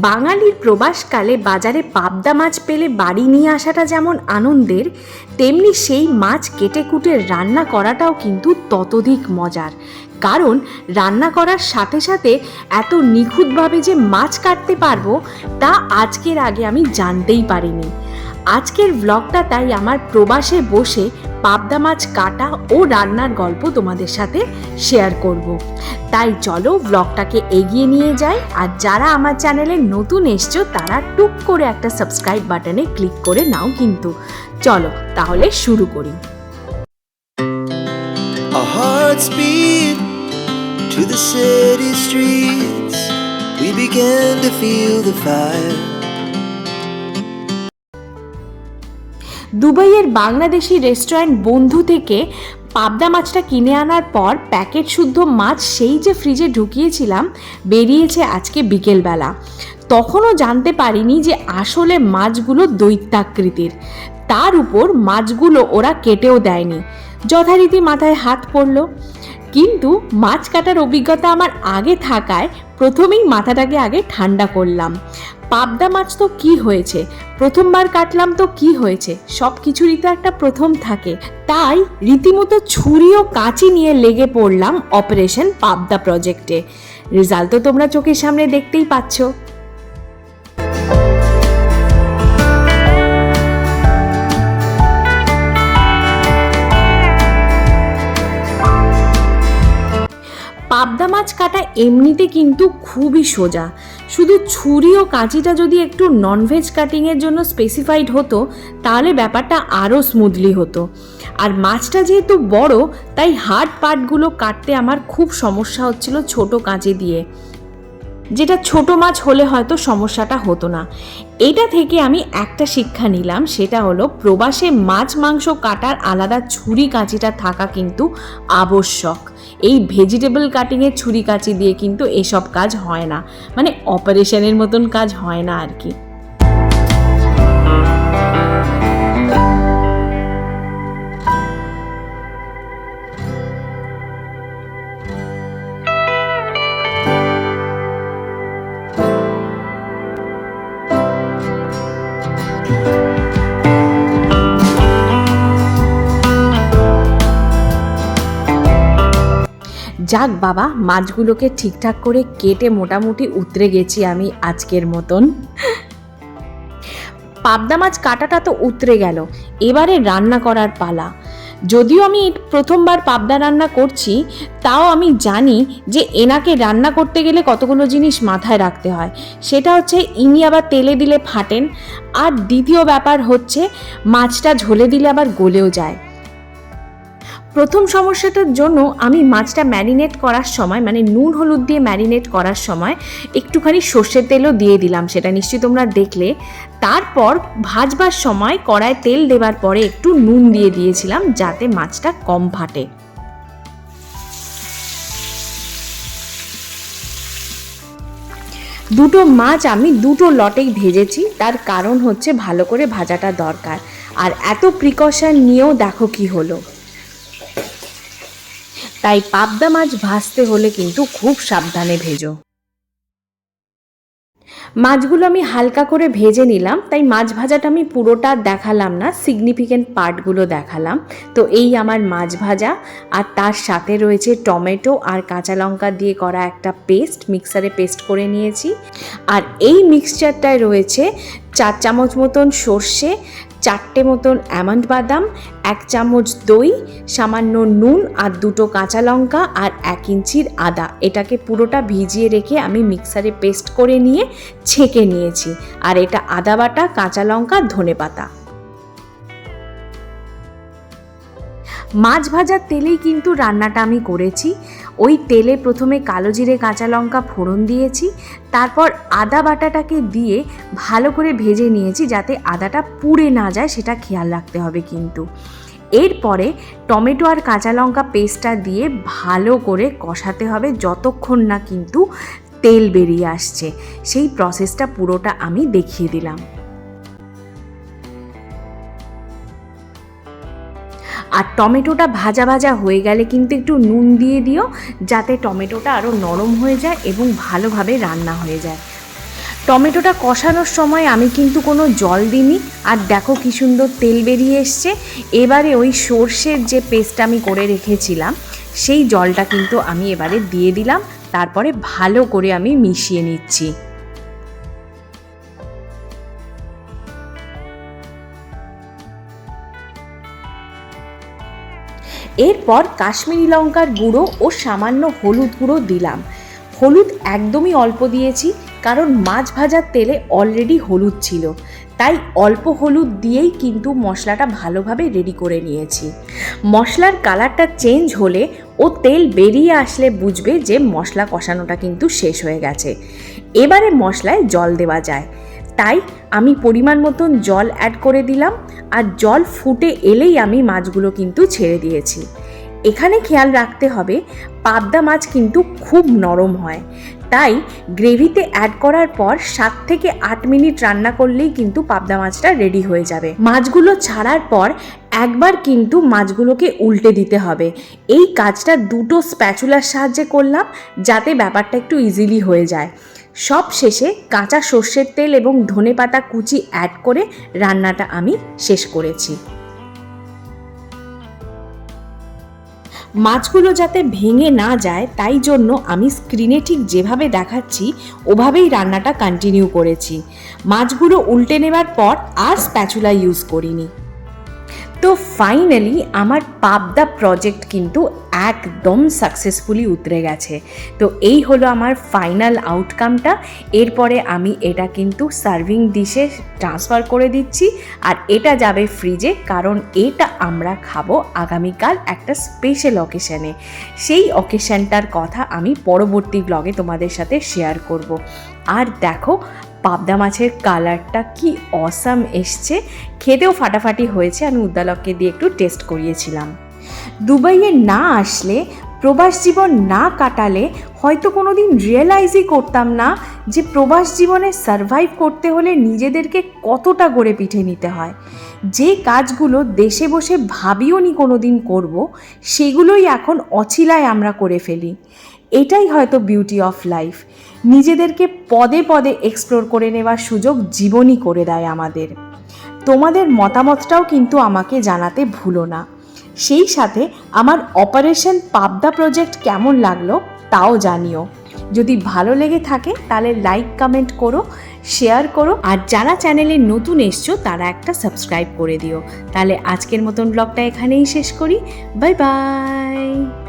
বাঙালির প্রবাসকালে বাজারে পাবদা মাছ পেলে বাড়ি নিয়ে আসাটা যেমন আনন্দের, তেমনি সেই মাছ কেটে কুটে রান্না করাটাও কিন্তু ততোধিক মজার। কারণ রান্না করার সাথে সাথে এত নিখুঁতভাবে যে মাছ কাটতে পারব, তা আজকের আগে আমি জানতেই পারিনি। আজকের ব্লগটা তাই আমার প্রবাসে বসে পাবদা মাছ কাটা ও রান্নার গল্প তোমাদের সাথে শেয়ার করব। তাই চলো ব্লগটাকে এগিয়ে নিয়ে যাই আর যারা আমার চ্যানেলে নতুন এসছো, তারা টুক করে একটা সাবস্ক্রাইব বাটনে ক্লিক করে নাও কিন্তু চলো তাহলে শুরু করি to the city streets. We began to feel the fire. দুবাইয়ের বাংলাদেশি রেস্টুরেন্ট বন্ধু থেকে পাবদা মাছটা কিনে আনার পর প্যাকেট শুদ্ধ মাছ সেই যে ফ্রিজে ঢুকিয়েছিলাম, বেরিয়েছে আজকে বিকেলবেলা। তখনও জানতে পারিনি যে আসলে মাছগুলো দৈত্যাকৃতির। তার উপর মাছগুলো ওরা কেটেও দেয়নি। যথারীতি মাথায় হাত পড়ল। কিন্তু মাছ কাটার অভিজ্ঞতা আমার আগে থাকায় প্রথমেই মাথাটাকে আগে ঠান্ডা করলাম। পাবদা মাছ তো কি হয়েছে? প্রথমবার কাটলাম তো কি হয়েছে? সব কিছুরই তো একটা প্রথম থাকে। তাই রীতিমতো ছুরি ও কাঁচি নিয়ে লেগে পড়লাম অপারেশন পাবদা প্রজেক্টে রেজাল্ট তো তোমরা চোখের সামনে দেখতেই পাচ্ছ। পাবদা মাছ কাটা এমনিতে কিন্তু খুবই সোজা। শুধু ছুরি ও কাঁচিটা যদি একটু ননভেজ কাটিংয়ের জন্য স্পেসিফাইড হতো, তাহলে ব্যাপারটা আরও স্মুথলি হতো। আর মাছটা যেহেতু বড়, তাই হার্ড পার্টগুলো কাটতে আমার খুব সমস্যা হচ্ছিল ছোট কাঁচি দিয়ে। যেটা ছোট মাছ হলে হয়তো সমস্যাটা হতো না। এটা থেকে আমি একটা শিক্ষা নিলাম, সেটা হলো প্রবাসে মাছ মাংস কাটার আলাদা ছুরি কাঁচিটা থাকা কিন্তু আবশ্যক। এই ভেজিটেবল কাটিংয়ের ছুরি কাঁচি দিয়ে কিন্তু এসব কাজ হয় না। মানে অপারেশনের মতন কাজ হয় না আর কি। যাক বাবা, মাছগুলোকে ঠিকঠাক করে কেটে মোটামুটি উতরে গেছি আমি আজকের মতন। পাবদা মাছ কাটাটা তো উতরে গেল। এবারে রান্না করার পালা। যদিও আমি প্রথমবার পাবদা রান্না করছি, তাও আমি জানি যে এনাকে রান্না করতে গেলে কতগুলো জিনিস মাথায় রাখতে হয়। সেটা হচ্ছে ইনি আবার তেলে দিলে ফাটেন, আর দ্বিতীয় ব্যাপার হচ্ছে মাছটা ঝোলে দিলে আবার গলেও যায়। প্রথম সমস্যাটার জন্য আমি মাছটা ম্যারিনেট করার সময় মানে নুন হলুদ দিয়ে ম্যারিনেট করার সময় একটুখানি সর্ষের তেলও দিয়ে দিলাম, সেটা নিশ্চয়ই তোমরা দেখলে। তারপর ভাজবার সময় কড়ায় তেল দেবার পরে একটু নুন দিয়ে দিয়েছিলাম যাতে মাছটা কম ফাটে। দুটো মাছ আমি দুটো লটেই ভেজেছি, তার কারণ হচ্ছে ভালো করে ভাজাটা দরকার। আর এত প্রিকশন নিয়েও দেখো কি হলো। তাই পাবদা মাছ ভাজতে হলে কিন্তু খুব সাবধানে ভেজো। মাছগুলো আমি হালকা করে ভেজে নিলাম, তাই মাছ ভাজাটা আমি পুরোটা দেখালাম না সিগনিফিকেন্ট পার্টগুলো দেখালাম। তো এই আমার মাছ ভাজা, আর তার সাথে রয়েছে টমেটো আর কাঁচা লঙ্কা দিয়ে করা একটা পেস্ট মিক্সারে পেস্ট করে নিয়েছি। আর এই মিক্সচারটায় রয়েছে চার চামচ মতন সর্ষে চারটে মতন অ্যামন্ড বাদাম, এক চামচ দই, সামান্য নুন আর দুটো কাঁচা লঙ্কা আর এক ইঞ্চির আদা। এটাকে পুরোটা ভিজিয়ে রেখে আমি মিক্সারে পেস্ট করে নিয়ে ছেঁকে নিয়েছি। আর এটা আদা বাটা, কাঁচা লঙ্কা, ধনে পাতা। মাছ ভাজার তেলেই কিন্তু রান্নাটা আমি করেছি। ওই তেলে প্রথমে কালো জিরে, কাঁচা লঙ্কা ফোড়ন দিয়েছি, তারপর আদা বাটাটাকে দিয়ে ভালো করে ভেজে নিয়েছি যাতে আদাটা পুড়ে না যায়, সেটা খেয়াল রাখতে হবে কিন্তু। এরপরে টমেটো আর কাঁচা লঙ্কা পেস্টটা দিয়ে ভালো করে কষাতে হবে যতক্ষণ না কিন্তু তেল বেরিয়ে আসছে। সেই প্রসেসটা পুরোটা আমি দেখিয়ে দিলাম। আর টমেটোটা ভাজা ভাজা হয়ে গেলে কিন্তু একটু নুন দিয়ে দিও, যাতে টমেটোটা আরও নরম হয়ে যায় এবং ভালোভাবে রান্না হয়ে যায়। টমেটোটা কষানোর সময় আমি কিন্তু কোনো জল দিইনি, আর দেখো কি সুন্দর তেল বেরিয়ে এসছে। এবারে ওই সর্ষের যে পেস্ট আমি করে রেখেছিলাম, সেই জলটা কিন্তু আমি এবারে দিয়ে দিলাম, তারপরে ভালো করে আমি মিশিয়ে নিচ্ছি। এরপর কাশ্মীরি লঙ্কার গুঁড়ো ও সামান্য হলুদ গুঁড়ো দিলাম। হলুদ একদমই অল্প দিয়েছি, কারণ মাছ ভাজার তেলে অলরেডি হলুদ ছিল। তাই অল্প হলুদ দিয়েই কিন্তু মশলাটা ভালোভাবে রেডি করে নিয়েছি। মশলার কালারটা চেঞ্জ হলে ও তেল বেরিয়ে আসলে বুঝবে যে মশলা কষানোটা কিন্তু শেষ হয়ে গেছে। এবারে মশলায় জল দেওয়া যায়। তাই আমি পরিমাণ মতন জল অ্যাড করে দিলাম আর জল ফুটে এলেই আমি মাছগুলো কিন্তু ছেড়ে দিয়েছি। এখানে খেয়াল রাখতে হবে পাবদা মাছ কিন্তু খুব নরম হয়। তাই গ্রেভিতে অ্যাড করার পর সাত থেকে আট মিনিট রান্না করলেই কিন্তু পাবদা মাছটা রেডি হয়ে যাবে। মাছগুলো ছাড়ার পর একবার কিন্তু মাছগুলোকে উল্টে দিতে হবে। এই কাজটা দুটো স্প্যাচুলার সাহায্যে করলাম যাতে ব্যাপারটা একটু ইজিলি হয়ে যায়। সব শেষে কাঁচা সর্ষের তেল এবং ধনেপাতা কুচি অ্যাড করে রান্নাটা আমি শেষ করেছি। মাছগুলো যাতে ভেঙে না যায়, তাই জন্য আমি স্ক্রিনে ঠিক যেভাবে দেখাচ্ছি, ওভাবেই রান্নাটা কন্টিনিউ করেছি। মাছগুলো উল্টে নেবার পর আর স্প্যাচুলা ইউজ করিনি। তো ফাইনালি আমার পাবদা প্রজেক্ট কিন্তু একদম সাকসেসফুলি উতরে গেছে। তো এই হলো আমার ফাইনাল আউটকামটা এরপরে আমি এটা কিন্তু সার্ভিং ডিশে ট্রান্সফার করে দিচ্ছি। আর এটা যাবে ফ্রিজে কারণ এটা আমরা খাব আগামীকাল একটা স্পেশাল অকেশানে সেই অকেশানটার কথা আমি পরবর্তী ব্লগে তোমাদের সাথে শেয়ার করব। আর দেখো, পাবদা মাছের কালারটা কি অসাম এসছে। খেতেও ফাটাফাটি হয়েছে। আমি উদ্দালককে দিয়ে একটু টেস্ট করিয়েছিলাম। দুবাইয়ে না আসলে, প্রবাস জীবন না কাটালে হয়তো কোনো দিন রিয়েলাইজই করতাম না যে প্রবাস জীবনে সারভাইভ করতে হলে নিজেদেরকে কতটা গড়ে পিঠে নিতে হয়। যে কাজগুলো দেশে বসে ভাবিও নি কোনো দিন করব, সেগুলোই এখন অছিলায় আমরা করে ফেলি। এটাই হয়তো বিউটি অফ লাইফ নিজেদেরকে পদে পদে এক্সপ্লোর করে নেওয়ার সুযোগ জীবনই করে দেয় আমাদের। তোমাদের মতামতটাও কিন্তু আমাকে জানাতে ভুলো না। সেই সাথে আমার অপারেশন পাবদা প্রজেক্ট কেমন লাগল তাও জানিও। যদি ভালো লেগে থাকে তাহলে লাইক, কমেন্ট করো, শেয়ার করো, আর যারা চ্যানেলে নতুন এসছো তারা একটা সাবস্ক্রাইব করে দিও। তাহলে আজকের মতন ব্লগটা এখানেই শেষ করি। Bye bye.